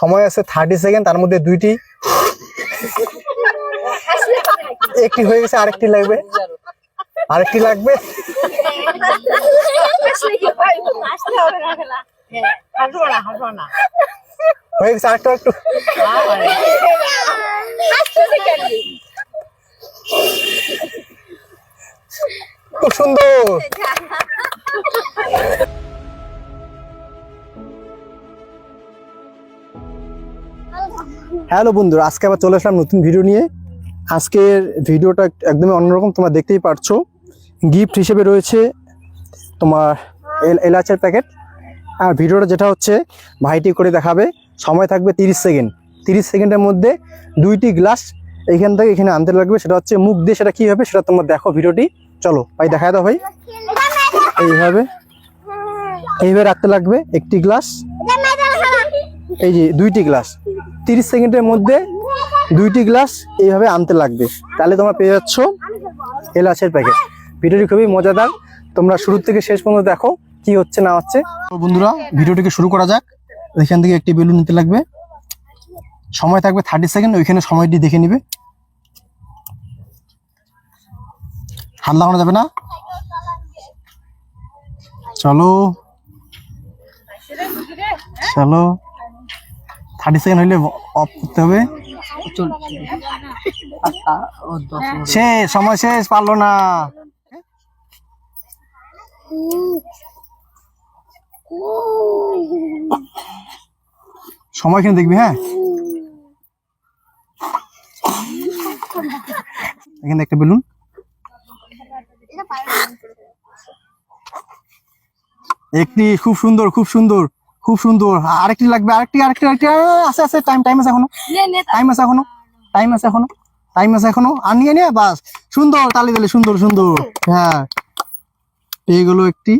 সময় আছে thirty second তার মধ্যে দুইটি। একটি হয়ে গেছে, আরেকটি লাগবে। আরেকটি লাগবে। হয়ে গেছে, আরেকটু একটু খুব সুন্দর। হ্যালো বন্ধুরা, আজকে আবার চলে আসলাম নতুন ভিডিও নিয়ে। আজকের ভিডিওটা একদমই অন্যরকম, তোমরা দেখতেই পারছ। গিফট হিসেবে রয়েছে তোমার এল- এলাচের প্যাকেট আর ভিডিওটা যেটা হচ্ছে, ভাইটি করে দেখাবে। সময় থাকবে তিরিশ সেকেন্ড তিরিশ সেকেন্ডের মধ্যে দুইটি গ্লাস এইখান থেকে এখানে আনতে লাগবে। সেটা হচ্ছে মুখ দিয়ে সেটা কী হবে, সেটা তোমরা দেখো ভিডিওটি চলো, ভাই দেখা দাও, ভাই। এইভাবে এইভাবে রাখতে লাগবে একটি গ্লাস এই যে দুইটি গ্লাস। তিরিশ সেকেন্ডের মধ্যে দুইটি গ্লাস এইভাবে আনতে লাগবে। তাহলে তোমরা পেয়ে যাচ্ছ এলাচের প্যাকেট। ভিডিওটি খুবই মজাদার। তোমরা শুরু থেকে শেষ পর্যন্ত দেখো কি হচ্ছে, না হচ্ছে। বন্ধুরা, ভিডিওটিকে শুরু করা যাক। এখান থেকে একটি বেলুন নিতে লাগবে। সময় থাকবে থার্টি সেকেন্ড, ওইখানে সময়টি দেখে নিবে। হাত লাগানো যাবে না। চলো। চলো। থার্টি সেকেন্ড হইলে অফ করতে হবে। শেষ সময় শেষ, পারল না। সময় এখানে দেখবি হ্যাঁ? এখানে একটা বেলুন। একটি খুব সুন্দর খুব সুন্দর। খুব সুন্দর আরেকটি লাগবে আরেকটি আরেকটি আরেকটি আছে আছে টাইম টাইম আছে এখনও টাইম আছে এখনও টাইম আছে এখনও টাইম আছে এখনও আর নিয়ে নিয়ে বাস সুন্দর তালি তালি সুন্দর সুন্দর হ্যাঁ পেয়ে গেল একটি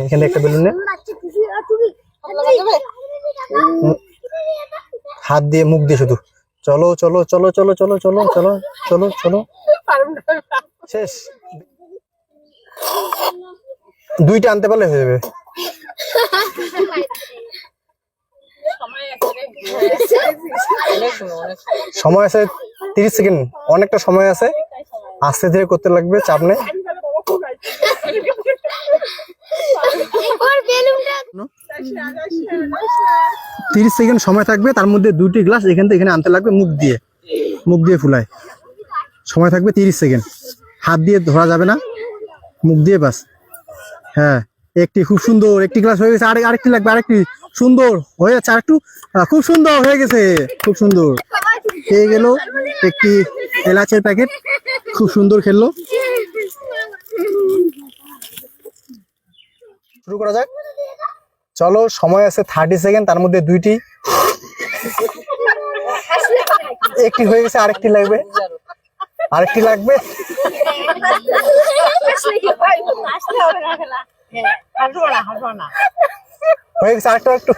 এখানে একটা বেলুন হাত দিয়ে মুখ দিয়ে শুধু চলো চলো চলো চলো চলো চলো চলো চলো চলো। শেষ। দুইটা আনতে পারলে হয়ে যাবে। সময় আছে তিরিশ সেকেন্ড। অনেকটা সময় আছে। আস্তে ধীরে করতে লাগবে চাপ নেই। তিরিশ সেকেন্ড সময় থাকবে, তার মধ্যে দুটি গ্লাস এখান থেকে এখানে আনতে লাগবে মুখ দিয়ে। মুখ দিয়ে ফুলায়। সময় থাকবে তিরিশ সেকেন্ড। হাত দিয়ে ধরা যাবে না। মুখ দিয়ে বাস। হ্যাঁ একটি খুব সুন্দর একটি গ্লাস হয়ে গেছে। আরেক আরেকটি লাগবে, আরেকটি। সুন্দর হয়ে যাচ্ছে আরেকটু। খুব সুন্দর হয়ে গেছে। খুব সুন্দর। পেয়ে গেল একটি এলাচের প্যাকেট। খুব সুন্দর খেললো। শুরু করা যাক। চলো, সময় আছে থার্টি সেকেন্ড তার মধ্যে দুইটি। একটি হয়ে গেছে, আরেকটি লাগবে। আরেকটি লাগবে। হয়ে গেছে, আরেকটা একটু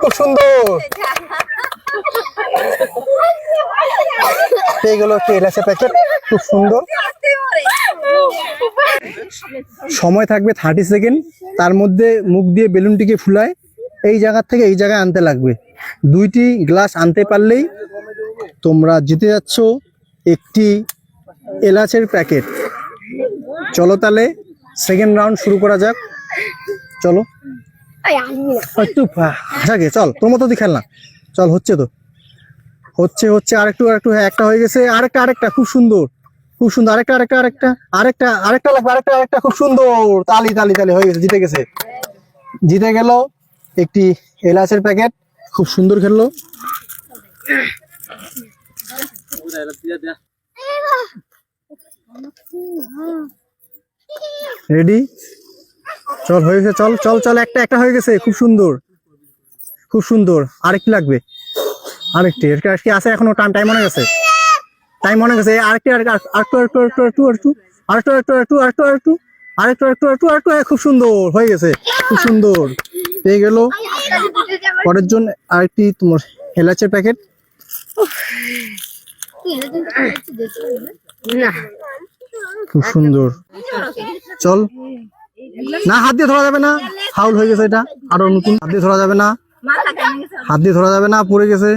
খুব সুন্দর। পেয়ে গেল একটি এলাচের প্যাকেট খুব সুন্দর। সময় থাকবে থার্টি সেকেন্ড। তার মধ্যে মুখ দিয়ে বেলুনটিকে ফুলায়। এই জায়গার থেকে এই জায়গায় আনতে লাগবে। দুইটি গ্লাস আনতে পারলেই তোমরা জিতে যাচ্ছ একটি এলাচের প্যাকেট। চলো তাহলে সেকেন্ড রাউন্ড শুরু করা যাক। চলো। একটু আগে চল, তোর মতো খেল না চল, হচ্ছে তো। হচ্ছে হচ্ছে, আরেকটু আরেকটু হ্যাঁ একটা হয়ে গেছে। আরেকটা আরেকটা, খুব সুন্দর। খুব সুন্দর। আরেকটা আরেকটা আরেকটা আরেকটা আরেকটা লাগবে, আরেকটা আরেকটা খুব সুন্দর। তালি তালি তালি হয়ে গেছে, জিতে গেছে। জিতে গেল একটি এলাচের প্যাকেট, খুব সুন্দর খেললো। রেডি চল, হয়ে গেছে, চল চল চল, একটা একটা হয়ে গেছে, খুব সুন্দর। খুব সুন্দর। আরেকটি লাগবে। আরেকটি এটা কি আছে এখনও? টাইম টাইম অনেক আছে টাইম অনেক আছে আরেকটি আরেকটু আরেকটু আরেকটু আরেকটু আরেকটু আরেকটু আরেকটু আরেকটু আরেকটু আরেকটু আরেকটু আরেকটু আরেকটু আরেকটু হ্যাঁ, খুব সুন্দর হয়ে গেছে খুব সুন্দর পেয়ে গেল পরের জন আরেকটি তোমার এলাচের প্যাকেট খুব সুন্দর চল না হাত দিয়ে ধরা যাবে না ফাউল হয়ে গেছে এটা আরও নতুন হাত দিয়ে ধরা যাবে না হাত দিয়ে ধরা যাবে না পড়ে গেছে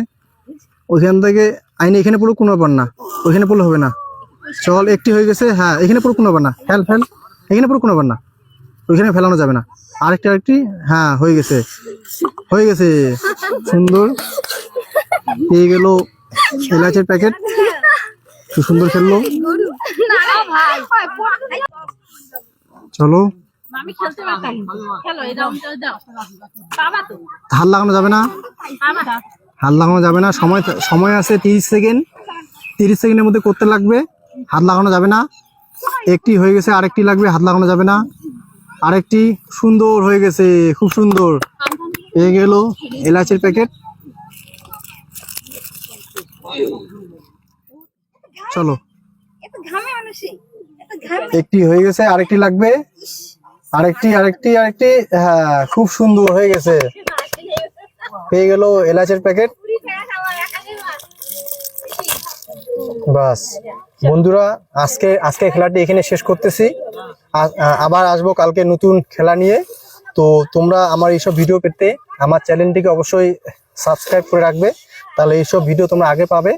ওইখান থেকে আইনে এখানে পুরো কোনো ব্যাপার না। ওইখানে পড়লে হবে না। চল একটি হয়ে গেছে। হ্যাঁ এখানে পুরো কোনো ব্যাপার না। Fail fail. এখানে পুরো কোনো ব্যাপার না। ওইখানে ফেলানো যাবে না। আরেকটি আরেকটি। হ্যাঁ হয়ে গেছে। হয়ে গেছে। সুন্দর। পেয়ে গেল এলাচের প্যাকেট। খুব সুন্দর খেললো। চলো। হাত লাগানো যাবে না। হাত লাগানো যাবে না। সময় সময় আছে তিরিশ সেকেন্ড। তিরিশ সেকেন্ডের মধ্যে করতে লাগবে। হাত লাগানো যাবে না। একটি হয়ে গেছে, আরেকটি লাগবে, হাত লাগানো যাবে না। আরেকটি সুন্দর হয়ে গেছে, খুব সুন্দর। পেয়ে গেল এলাচের প্যাকেট। চলো। একটি হয়ে গেছে, আরেকটি লাগবে। আরেকটি আরেকটি আরেকটি হ্যাঁ খুব সুন্দর হয়ে গেছে। পেয়ে গেল এলাচের প্যাকেট। বাস। বন্ধুরা, আজকে আজকে খেলাটি এখানে শেষ করতেছি। আবার আসব কালকে নতুন খেলা নিয়ে। তো তোমরা আমার এইসব ভিডিও পেতে আমার চ্যানেলটিকে অবশ্যই সাবস্ক্রাইব করে রাখবে। তাহলে এইসব ভিডিও তোমরা আগে পাবে।